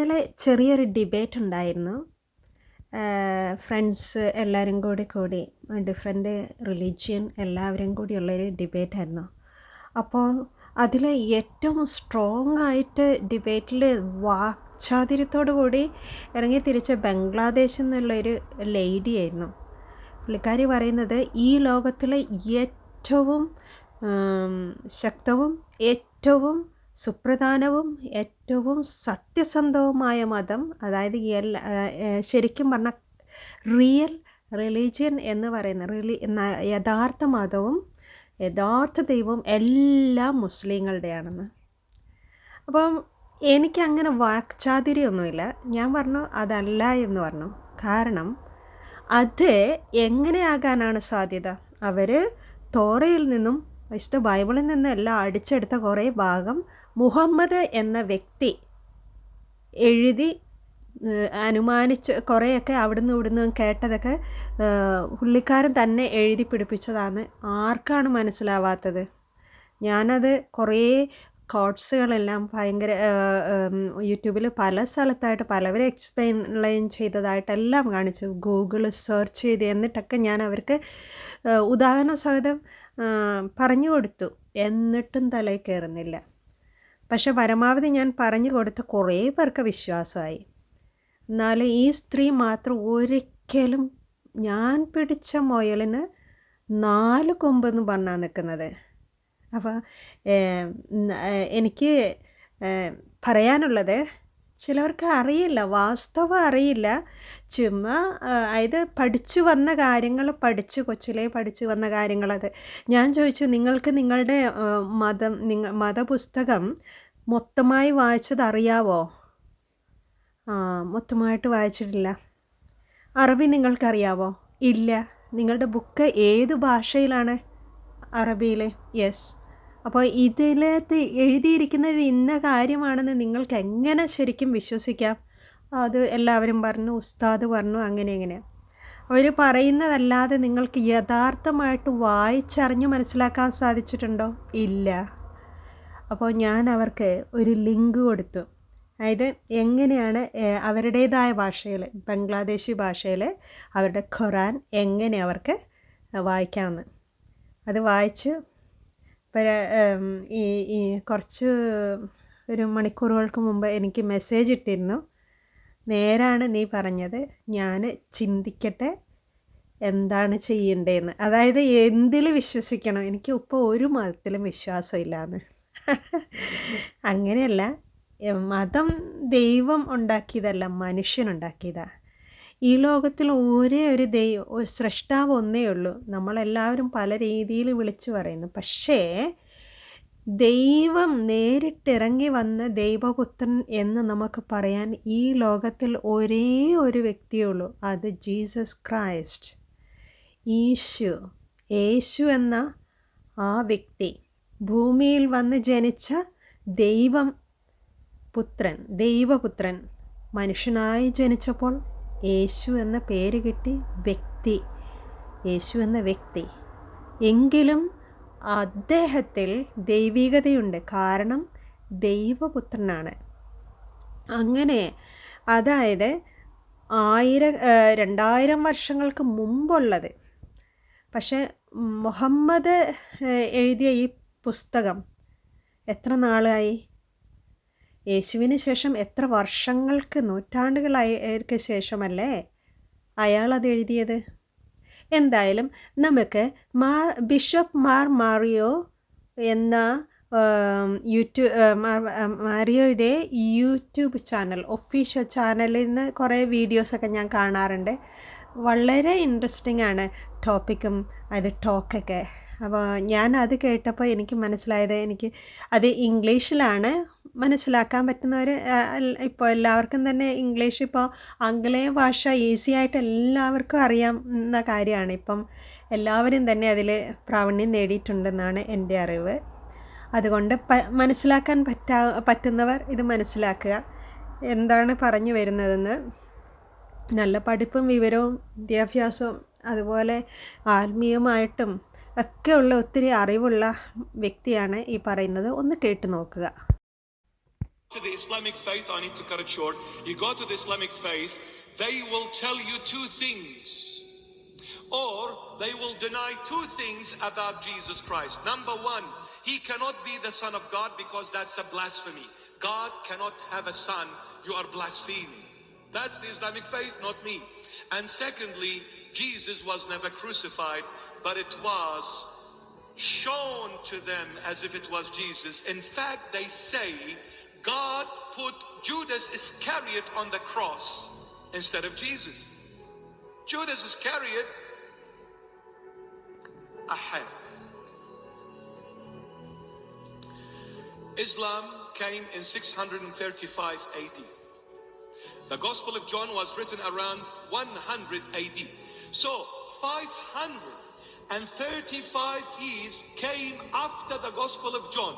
ഇന്നലെ ചെറിയൊരു ഡിബേറ്റ് ഉണ്ടായിരുന്നു. ഫ്രണ്ട്സ് എല്ലാവരും കൂടി കൂടി ഡിഫറെന്റ് റിലീജിയൻ എല്ലാവരും കൂടിയുള്ളൊരു ഡിബേറ്റ് ആയിരുന്നു. അപ്പോൾ അതിൽ ഏറ്റവും സ്ട്രോങ് ആയിട്ട് ഡിബേറ്റിൽ വാക്ചാതിര്യത്തോടു കൂടി ഇറങ്ങി തിരിച്ച ബംഗ്ലാദേശ് എന്നുള്ളൊരു ലേഡി ആയിരുന്നു. പുള്ളിക്കാരി പറയുന്നത് ഈ ലോകത്തിലെ ഏറ്റവും ശക്തവും ഏറ്റവും സുപ്രധാനവും ഏറ്റവും സത്യസന്ധവുമായ മതം അതായത് എല്ലാ ശരിക്കും പറഞ്ഞ റിയൽ റിലീജിയൻ എന്ന് പറയുന്ന റിലി യഥാർത്ഥ മതവും യഥാർത്ഥ ദൈവവും എല്ലാം മുസ്ലിങ്ങളുടെയാണെന്ന്. അപ്പം എനിക്കങ്ങനെ വാക്ചാതിരിയൊന്നുമില്ല ഞാൻ പറഞ്ഞു അതല്ല എന്ന് പറഞ്ഞു. കാരണം അത് എങ്ങനെയാകാനാണ് സാധ്യത? അവർ തോറയിൽ നിന്നും വിശുദ്ധ ബൈബിളിൽ നിന്നെല്ലാം അടിച്ചെടുത്ത കുറേ ഭാഗം മുഹമ്മദ് എന്ന വ്യക്തി എഴുതി അനുമാനിച്ച് കുറേയൊക്കെ അവിടുന്ന് ഇവിടുന്ന് കേട്ടതൊക്കെ പുള്ളിക്കാരൻ തന്നെ എഴുതി പിടിപ്പിച്ചതാണ്. ആർക്കാണ് മനസ്സിലാവാത്തത്? ഞാനത് കുറേ കോട്സുകളെല്ലാം ഭയങ്കര യൂട്യൂബിൽ പല സ്ഥലത്തായിട്ട് പലവരെ എക്സ്പ്ലെയിൻ ചെയ്തതായിട്ടെല്ലാം കാണിച്ചു. ഗൂഗിൾ സെർച്ച് ചെയ്ത് എന്നിട്ടൊക്കെ ഞാൻ അവർക്ക് ഉദാഹരണ സഹിതം പറഞ്ഞു കൊടുത്തു. എന്നിട്ടും തലയിൽ കയറുന്നില്ല പക്ഷെ പരമാവധി ഞാൻ പറഞ്ഞു കൊടുത്ത കുറേ പേർക്ക് വിശ്വാസമായി. എന്നാൽ ഈ സ്ത്രീ മാത്രം ഒരിക്കലും ഞാൻ പിടിച്ച മുയലിന് നാല് കൊമ്പെന്ന് പറഞ്ഞാൽ നിൽക്കുന്നത് അപ്പോൾ എനിക്ക് പറയാനുള്ളത് ചിലവർക്ക് അറിയില്ല വാസ്തവം അറിയില്ല. ചുമ്മാ അതായത് പഠിച്ചു വന്ന കാര്യങ്ങൾ പഠിച്ചു കൊച്ചിലേ പഠിച്ചു വന്ന കാര്യങ്ങളത്. ഞാൻ ചോദിച്ചു നിങ്ങൾക്ക് നിങ്ങളുടെ മതം നിങ്ങ മതപുസ്തകം മൊത്തമായി വായിച്ചത് അറിയാവോ? ആ മൊത്തമായിട്ട് വായിച്ചിട്ടില്ല. അറബി നിങ്ങൾക്കറിയാവോ? ഇല്ല. നിങ്ങളുടെ ബുക്ക് ഏത് ഭാഷയിലാണ്? അറബിയിലെ. യെസ്. അപ്പോൾ ഇതിലത്ത് എഴുതിയിരിക്കുന്നത് ഇന്ന കാര്യമാണെന്ന് നിങ്ങൾക്ക് എങ്ങനെ ശരിക്കും വിശ്വസിക്കാം? അത് എല്ലാവരും പറഞ്ഞു ഉസ്താദ് പറഞ്ഞു അങ്ങനെ എങ്ങനെ അവർ പറയുന്നതല്ലാതെ നിങ്ങൾക്ക് യഥാർത്ഥമായിട്ട് വായിച്ചറിഞ്ഞ് മനസ്സിലാക്കാൻ സാധിച്ചിട്ടുണ്ടോ? ഇല്ല. അപ്പോൾ ഞാൻ അവർക്ക് ഒരു ലിങ്ക് കൊടുത്തു. അതായത് എങ്ങനെയാണ് അവരുടേതായ ഭാഷയിൽ ബംഗ്ലാദേശി ഭാഷയിൽ അവരുടെ ഖുറാൻ എങ്ങനെ അവർക്ക് വായിക്കാമെന്ന്. അത് വായിച്ച് ഈ ഈ കുറച്ച് ഒരു മണിക്കൂറുകൾക്ക് മുമ്പ് എനിക്ക് മെസ്സേജ് ഇട്ടിരുന്നു. നേരാണ് നീ പറഞ്ഞത്. ഞാൻ ചിന്തിക്കട്ടെ എന്താണ് ചെയ്യേണ്ടതെന്ന് അതായത് എന്തിൽ വിശ്വസിക്കണം? എനിക്ക് ഇപ്പോൾ ഒരു മതത്തിലും വിശ്വാസമില്ലാന്ന്. അങ്ങനെയല്ല മതം ദൈവം ഉണ്ടാക്കിയതല്ല മനുഷ്യനുണ്ടാക്കിയതാണ് ഈ ലോകത്തിൽ ഒരേ ഒരു ദൈവം ഒരു സൃഷ്ടാവ് ഒന്നേ ഉള്ളൂ. നമ്മളെല്ലാവരും പല രീതിയിൽ വിളിച്ചു പറയുന്നു. പക്ഷേ ദൈവം നേരിട്ടിറങ്ങി വന്ന ദൈവപുത്രൻ എന്ന് നമുക്ക് പറയാൻ ഈ ലോകത്തിൽ ഒരേ ഒരു വ്യക്തിയുള്ളൂ അത് ജീസസ് ക്രൈസ്റ്റ്. ഈശു. യേശു എന്ന ആ വ്യക്തി. ഭൂമിയിൽ വന്ന് ജനിച്ച ദൈവം പുത്രൻ ദൈവപുത്രൻ. മനുഷ്യനായി ജനിച്ചപ്പോൾ യേശു എന്ന പേര് കിട്ടി വ്യക്തി. യേശു എന്ന വ്യക്തി. എങ്കിലും അദ്ദേഹത്തിൽ ദൈവികതയുണ്ട്. കാരണം ദൈവപുത്രനാണ്. അങ്ങനെ അതായത് ആയിരം രണ്ടായിരം വർഷങ്ങൾക്ക് മുമ്പുള്ളത്. പക്ഷേ മുഹമ്മദ് എഴുതിയ ഈ പുസ്തകം എത്ര നാളായി? യേശുവിന് ശേഷം എത്ര വർഷങ്ങൾക്ക് നൂറ്റാണ്ടുകളായക്ക് ശേഷമല്ലേ അയാൾ അത് എഴുതിയത്? എന്തായാലും നമുക്ക് മാ ബിഷപ്പ് മാർ മാറിയോ എന്ന യൂട്യൂബ് മാറിയോയുടെ യൂട്യൂബ് ചാനൽ ഒഫീഷ്യൽ ചാനലിൽ നിന്ന് കുറേ വീഡിയോസൊക്കെ ഞാൻ കാണാറുണ്ട്. വളരെ ഇൻട്രസ്റ്റിംഗ് ആണ് ടോപ്പിക്കും അത് ടോക്കൊക്കെ. അപ്പോൾ ഞാൻ അത് കേട്ടപ്പോൾ എനിക്ക് മനസ്സിലായത് എനിക്ക് അത് ഇംഗ്ലീഷിലാണ് മനസ്സിലാക്കാൻ പറ്റുന്നവർ ഇപ്പോൾ എല്ലാവർക്കും തന്നെ ഇംഗ്ലീഷ് ഇപ്പോൾ ആംഗലേയ ഭാഷ ഈസി ആയിട്ട് എല്ലാവർക്കും അറിയാവുന്ന കാര്യമാണ്. ഇപ്പം എല്ലാവരും തന്നെ അതിൽ പ്രാവീണ്യം നേടിയിട്ടുണ്ടെന്നാണ് എന്റെ അറിവ്. അതുകൊണ്ട് പ മനസ്സിലാക്കാൻ പറ്റാ പറ്റുന്നവർ ഇത് മനസ്സിലാക്കുക. എന്താണ് പറഞ്ഞു വരുന്നതെന്ന് നല്ല പഠിപ്പും വിവരവും വിദ്യാഭ്യാസവും അതുപോലെ ആത്മീയമായിട്ടും ഒക്കെയുള്ള ഒത്തിരി അറിവുള്ള വ്യക്തിയാണ് ഈ പറയുന്നത് ഒന്ന് കേട്ടു നോക്കുക to the Islamic faith, I need to cut it short. You go to the Islamic faith, they will tell you two things. Or they will deny two things about Jesus Christ. Number one, he cannot be the Son of God because that's a blasphemy. God cannot have a son. You are blaspheming. That's the Islamic faith, not me. And secondly, Jesus was never crucified, but it was shown to them as if it was Jesus. In fact, they say God put Judas Iscariot on the cross instead of Jesus. Judas Iscariot, aha. Islam came in 635 AD. The Gospel of John was written around 100 AD. So 535 years came after the Gospel of John.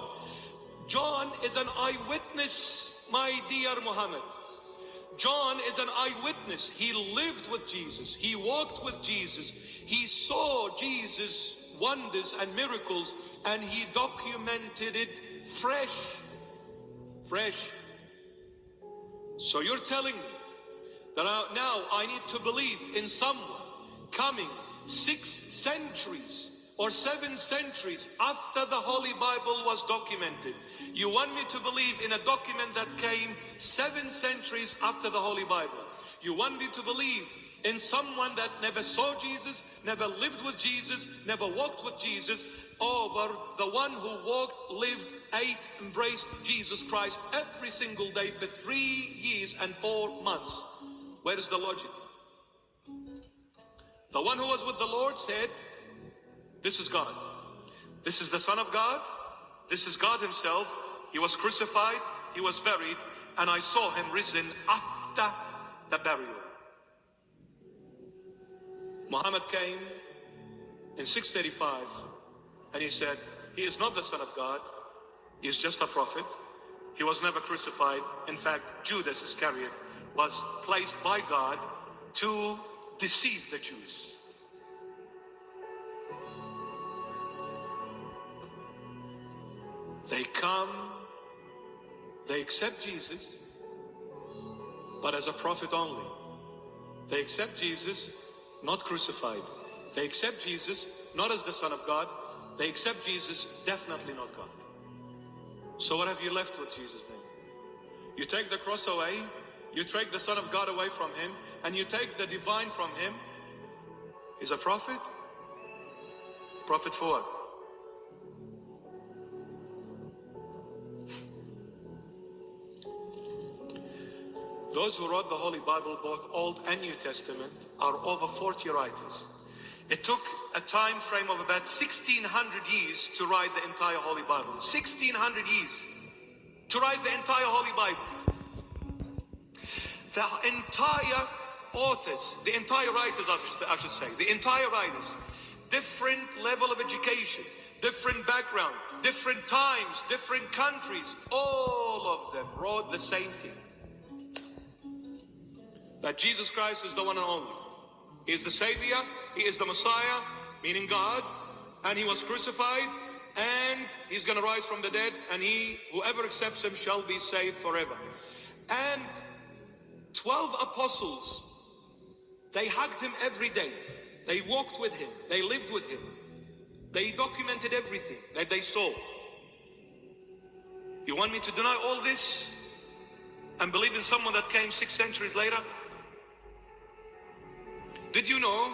John is an eyewitness, my dear Muhammad. John is an eyewitness. He lived with Jesus. He walked with Jesus. He saw Jesus' wonders and miracles and he documented it fresh. Fresh. So you're telling me that now I need to believe in someone coming six centuries or seven centuries after the Holy Bible was documented. You want me to believe in a document that came seven centuries after the Holy Bible. You want me to believe in someone that never saw Jesus, never lived with Jesus, never walked with Jesus, over the one who walked, lived, ate, embraced Jesus Christ every single day for three years and four months. Where is the logic? The one who was with the Lord said, This is God. This is the Son of God. This is God Himself. He was crucified, He was buried, and I saw Him risen after the burial. Muhammad came in 635 and he said, He is not the Son of God, He is just a prophet. He was never crucified. In fact, Judas Iscariot was placed by God to deceive the Jews. They come, they accept Jesus, but as a prophet only. They accept Jesus, not crucified. They accept Jesus, not as the Son of God. They accept Jesus, definitely not God. So what have you left with Jesus then? You take the cross away, you take the Son of God away from him, and you take the divine from him. He's a prophet? Prophet for what? Those who wrote the Holy Bible, both Old and New Testament, are over 40 writers. It took a time frame of about 1600 years to write the entire Holy Bible. 1600 years to write the entire Holy Bible. The entire authors, the entire writers, I should, say, the entire writers, different level of education, different background, different times, different countries, all of them wrote the same thing that Jesus Christ is the one and only. He is the Savior, He is the Messiah, meaning God, and He was crucified, and He's going to rise from the dead, and He, whoever accepts Him, shall be saved forever. And 12 apostles, they hugged Him every day. They walked with Him. They lived with Him. They documented everything that they saw. You want me to deny all this and believe in someone that came six centuries later? Did you know